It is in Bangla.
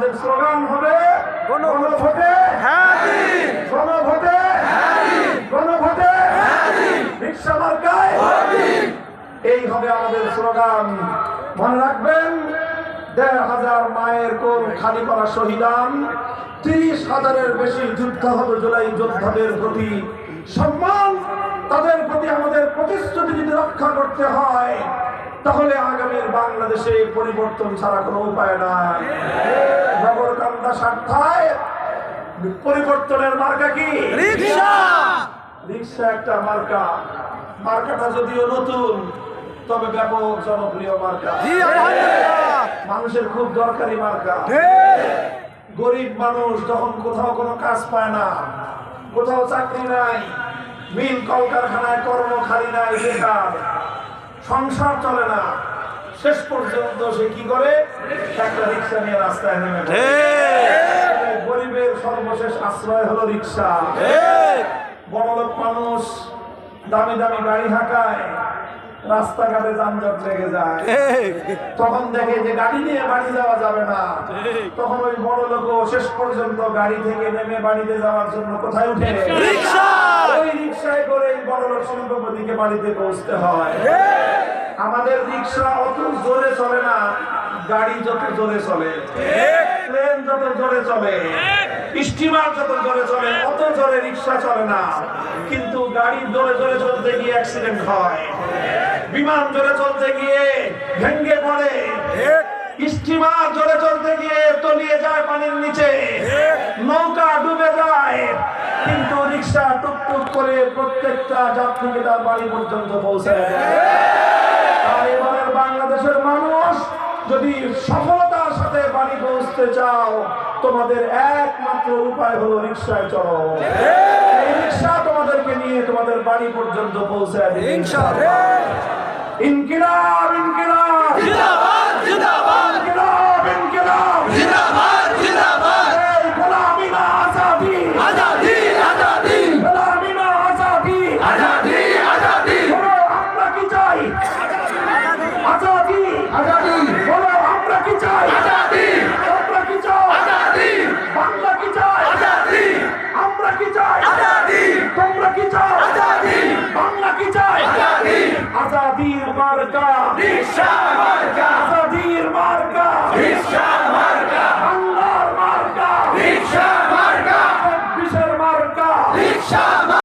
আমাদের স্লোগান হবে গণভোট। গণভোটে গণভোটে এই হবে আমাদের স্লোগান মনে রাখবেন, দেড় হাজার মায়ের কোন খালি করা শহীদান, তিরিশ হাজারের বেশি যুদ্ধ যুদ্ধাহত জুলাই যোদ্ধাদের প্রতি সম্মান তাদের প্রতি আমাদের প্রতিশ্রুতি যদি রক্ষা করতে হয় তাহলে আগামীর বাংলাদেশে পরিবর্তন ছাড়া কোনো উপায় নাই। নগরকান্দা স্বার্থায় পরিবর্তনের মার্কা কি? রিক্সা! রিক্সা একটা মার্কা। মার্কাটা যদিও নতুন তবে ব্যাপক জনপ্রিয় মার্কা। মানুষের খুব দরকারি মার্কা। গরিব মানুষ যখন কোথাও কোনো কাজ পায় না কোথাও চাকরি নাই মিল কলকারখানায় কর্ম খালি নাই বেকার সংসার চলে না। শেষ পর্যন্ত সে কি করে? একটা রিক্সা নিয়ে রাস্তায় নেমে। গরিবের সর্বশেষ আশ্রয় হলো রিক্সা। বড়লোক মানুষ দামি দামি গাড়ি হাঁকায় রাস্তাঘাটে যানজট লেগে যায়। তখন দেখে যে গাড়ি নিয়ে বাড়ি যাওয়া যাবে না। তখন ওই বড় লোক শেষ পর্যন্ত গাড়ি থেকে নেমে বাড়িতে যাওয়ার জন্য কোথায় উঠে? ওই রিক্সায় করে বড় লোক শিল্পপতিকে বাড়িতে পৌঁছতে হয়। রিক্সা অত জোরে চলে না, গাড়ি যত জোরে চলে ট্রেন যত জোরে চলে, স্টিমার যত জোরে চলে, অত জোরে রিক্সা চলে না। কিন্তু গাড়ি জোরে জোরে চলতে গিয়ে অ্যাক্সিডেন্ট হয়। বিমান জোরে চলতে গিয়ে ভেঙ্গে পড়ে। স্টিমার জোরে চলতে গিয়ে তলিয়ে যায় পানির নিচে। নৌকা ডুবে যায়। কিন্তু রিক্সা টুকটুক করে প্রত্যেকটা যাত্রীকে তার বাড়ি পর্যন্ত আর এবারের বাংলাদেশের মানুষ যদি সফলতার সাথে বাড়ি পৌঁছতে চাও তোমাদের একমাত্র উপায় হলো রিক্সায় চলো এই রিক্সা তোমাদেরকে নিয়ে তোমাদের বাড়ি পর্যন্ত পৌঁছায় ইনকিলাব ইনকিলাব। আজাদির মার্কা। রিক্সা মার্কা। আজাদির মার্কা। রিক্সা মার্কা। বাংলার মার্কা। রিক্সা মার্কা বিশের মার্কা রিক্সা